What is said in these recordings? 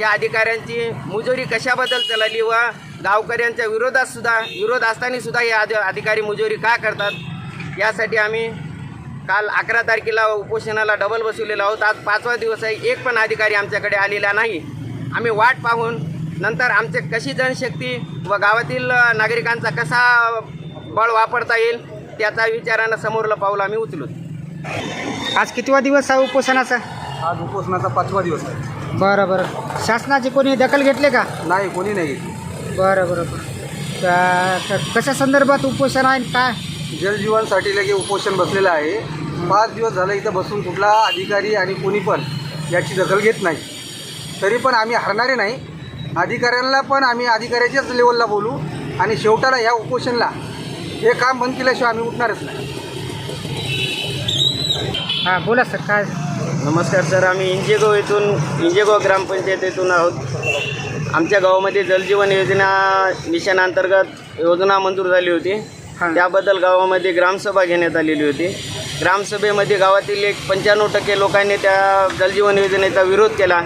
या अधिकाऱ्यांची मुजोरी कशाबद्दल चालली व गावकऱ्यांच्या विरोधात सुद्धा विरोध असताना सुद्धा हे अधि अधिकारी मुजोरी का करतात? यासाठी आम्ही काल अकरा तारखेला उपोषणाला डबल बसवलेलो आहोत. आज पाचवा दिवस आहे. एक पण अधिकारी आमच्याकडे आलेला नाही. आम्ही वाट पाहून नंतर आमचे कशी जनशक्ती व गावातील नागरिकांचा कसा बळ वापरता येईल त्याचा विचारानं समोरलं पाऊल आम्ही उचलू. आज कितवा दिवस आहे उपोषणाचा? आज उपोषणाचा पाचवा दिवस आहे. बरं बरं. शासनाची कोणी दखल घेतले का? नाही कोणी नाही घेतली. बरं बरं बरं. तर- तर कशा संदर्भात उपोषण आहे आणि काय? जलजीवनसाठी लगे उपोषण बसलेलं आहे. पाच दिवस झालं इथं बसून कुठला अधिकारी आणि कोणी पण याची दखल घेत नाही. तरी पण आम्ही हरणारे नाही. अधिकाऱ्यांना पण आम्ही अधिकाऱ्याच्याच लेवलला बोलू आणि शेवटाला ह्या उपोषणला हे काम बंद केल्याशिवाय आम्ही उठणारच नाही. हां बोला सर काय? नमस्कार सर आम्ही इंजेगाव येथून इंजेगाव ग्रामपंचायतीतून आहोत. आमच्या गावामध्ये जलजीवन योजना मिशनांतर्गत योजना मंजूर झाली होती. त्याबद्दल गावामध्ये ग्रामसभा घेण्यात आलेली होती. ग्रामसभेमध्ये गावातील एक पंच्याण्णव टक्के लोकांनी त्या जलजीवन योजनेचा विरोध केला.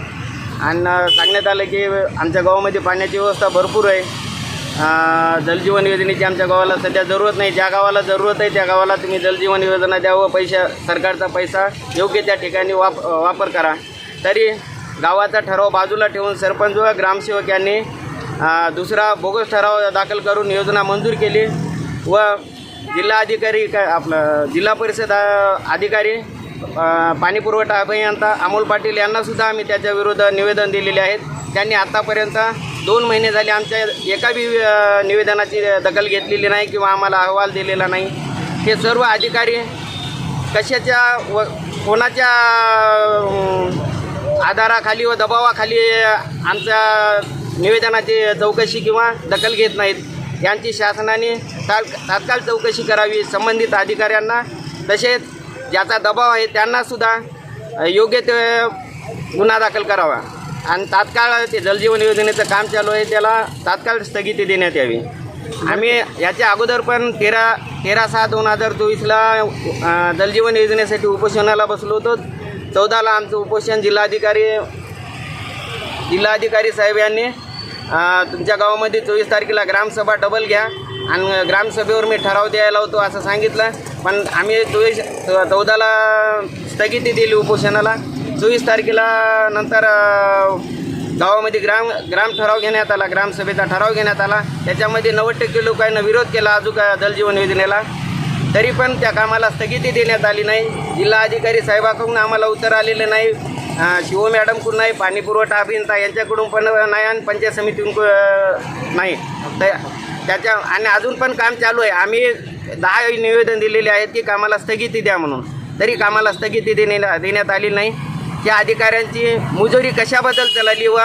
आणि सांगण्यात आलं की आमच्या गावामध्ये पाण्याची व्यवस्था भरपूर आहे. जलजीवन योजनेची आमच्या गावाला सध्या जरूरत नाही. ज्या गावाला जरूरत आहे त्या गावाला तुम्ही जलजीवन योजना द्यावं पैसा सरकारचा पैसा योग्य त्या ठिकाणी वाप वापर करा. तरी गावाचा ठराव बाजूला ठेवून सरपंच व ग्रामसेवक यांनी दुसरा बोगस ठराव दाखल करून योजना मंजूर केली व जिल्हा अधिकारी का आपलं जिल्हा परिषद अधिकारी पाणी पुरवठा अभियंता अमोल पाटील यांनासुद्धा आम्ही त्याच्या विरुद्ध निवेदन दिलेले आहेत. त्यांनी आत्तापर्यंत दोन महिने झाले आमच्या एका बी निवेदनाची दखल घेतलेली नाही किंवा आम्हाला अहवाल दिलेला नाही. हे सर्व अधिकारी कशाच्या व कोणाच्या आधाराखाली व दबावाखाली आमच्या निवेदनाची चौकशी किंवा दखल घेत नाहीत. यांची शासनाने ताल तात्काळ चौकशी करावी संबंधित अधिकाऱ्यांना तसेच ज्याचा दबाव आहे त्यांनासुद्धा योग्य ते गुन्हा दाखल करावा. आणि तात्काळ ते जलजीवन योजनेचं काम चालू आहे त्याला तात्काळ स्थगिती देण्यात यावी. आम्ही याच्या अगोदर पण तेरा तेरा सहा दोन हजार चोवीसला जलजीवन योजनेसाठी उपोषणाला बसलो होतो. चौदाला आमचं उपोषण जिल्हाधिकारी जिल्हाधिकारी साहेब यांनी तुमच्या गावामध्ये चोवीस तारखेला ग्रामसभा डबल घ्या. आणि ग्रामसभेवर मी ठराव द्यायला होतो असं सांगितलं. पण आम्ही चोवीस चौदाला स्थगिती दिली उपोषणाला. चोवीस तारखेला नंतर गावामध्ये ग्राम ग्राम ठराव घेण्यात आला ग्रामसभेचा ठराव घेण्यात आला. त्याच्यामध्ये नव्वद टक्के लोकांना विरोध केला अजून जलजीवन योजनेला. तरी पण त्या कामाला स्थगिती देण्यात आली नाही. जिल्हा अधिकारी साहेबाकडून आम्हाला उत्तर आलेलं नाही. शिव मॅडमकडून नाही पाणी पुरवठा अभियंता यांच्याकडून पण नाही आणि पंचायत समितीकडून नाही. तर त्याच्या आणि अजून पण काम चालू आहे. आम्ही दहा निवेदन दिलेले आहेत की कामाला स्थगिती द्या म्हणून. तरी कामाला स्थगिती देणे देण्यात आली नाही. त्या अधिकाऱ्यांची मुजोरी कशाबद्दल चालली व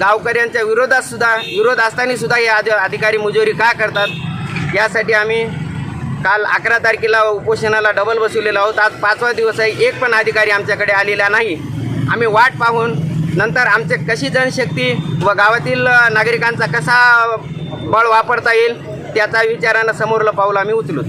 गावकऱ्यांच्या विरोधात सुद्धा विरोध असताना सुद्धा या अधिकारी मुजोरी का करतात? यासाठी आम्ही काल अकरा तारखेला उपोषणाला डबल बसवलेला आहोत. आज पाचवा दिवस आहे. एक पण अधिकारी आमच्याकडे आलेला नाही. आम्ही वाट पाहून नंतर आमचे कशी जनशक्ती व गावातील नागरिकांचा कसा बळ वापरता येईल त्याचा विचारानं समोरलं पाऊल आम्ही उचलू.